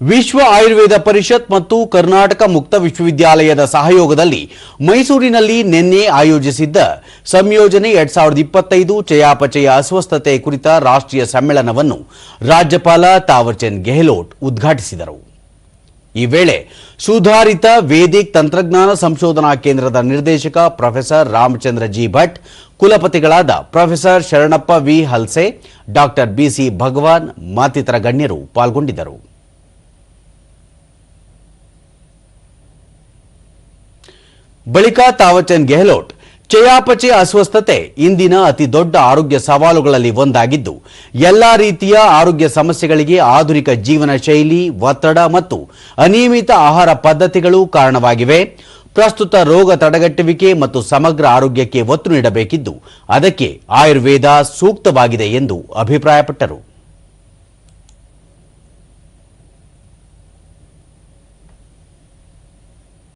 ವಿಶ್ವ ಆಯುರ್ವೇದ ಪರಿಷತ್ ಮತ್ತು ಕರ್ನಾಟಕ ಮುಕ್ತ ವಿಶ್ವವಿದ್ಯಾಲಯದ ಸಹಯೋಗದಲ್ಲಿ ಮೈಸೂರಿನಲ್ಲಿ ನಿನ್ನೆ ಆಯೋಜಿಸಿದ್ದ ಸಂಯೋಜನೆ ಎರಡ್ ಸಾವಿರದ ಇಪ್ಪತ್ತೈದು ಚಯಾಪಚಯ ಅಸ್ವಸ್ಥತೆ ಕುರಿತ ರಾಷ್ಟ್ರೀಯ ಸಮ್ಮೇಳನವನ್ನು ರಾಜ್ಯಪಾಲ ತಾವರ್ಚಂದ್ ಗೆಹ್ಲೋಟ್ ಉದ್ಘಾಟಿಸಿದರು. ಈ ವೇಳೆ ಸುಧಾರಿತ ವೇದಿಕ್ ತಂತ್ರಜ್ಞಾನ ಸಂಶೋಧನಾ ಕೇಂದ್ರದ ನಿರ್ದೇಶಕ professor Ramachandra G Bhat, ಕುಲಪತಿಗಳಾದ professor Sharanappa V Halse, doctor B C Bhagwan ಮತ್ತಿತರ ಗಣ್ಯರು ಪಾಲ್ಗೊಂಡಿದ್ದರು. ಬಳಿಕ ತಾವಚಂದ್ ಗೆಹ್ಲೋಟ್ ಚಯಾಪಚಯ ಅಸ್ವಸ್ಥತೆ ಇಂದಿನ ಅತಿ ದೊಡ್ಡ ಆರೋಗ್ಯ ಸವಾಲುಗಳಲ್ಲಿ ಒಂದಾಗಿದ್ದು, ಎಲ್ಲಾ ರೀತಿಯ ಆರೋಗ್ಯ ಸಮಸ್ಯೆಗಳಿಗೆ ಆಧುನಿಕ ಜೀವನ ಶೈಲಿ, ಒತ್ತಡ ಮತ್ತು ಅನಿಯಮಿತ ಆಹಾರ ಪದ್ಧತಿಗಳು ಕಾರಣವಾಗಿವೆ. ಪ್ರಸ್ತುತ ರೋಗ ತಡೆಗಟ್ಟುವಿಕೆ ಮತ್ತು ಸಮಗ್ರ ಆರೋಗ್ಯಕ್ಕೆ ಒತ್ತು ನೀಡಬೇಕಿದ್ದು, ಅದಕ್ಕೆ ಆಯುರ್ವೇದ ಸೂಕ್ತವಾಗಿದೆ ಎಂದು ಅಭಿಪ್ರಾಯಪಟ್ಟರು.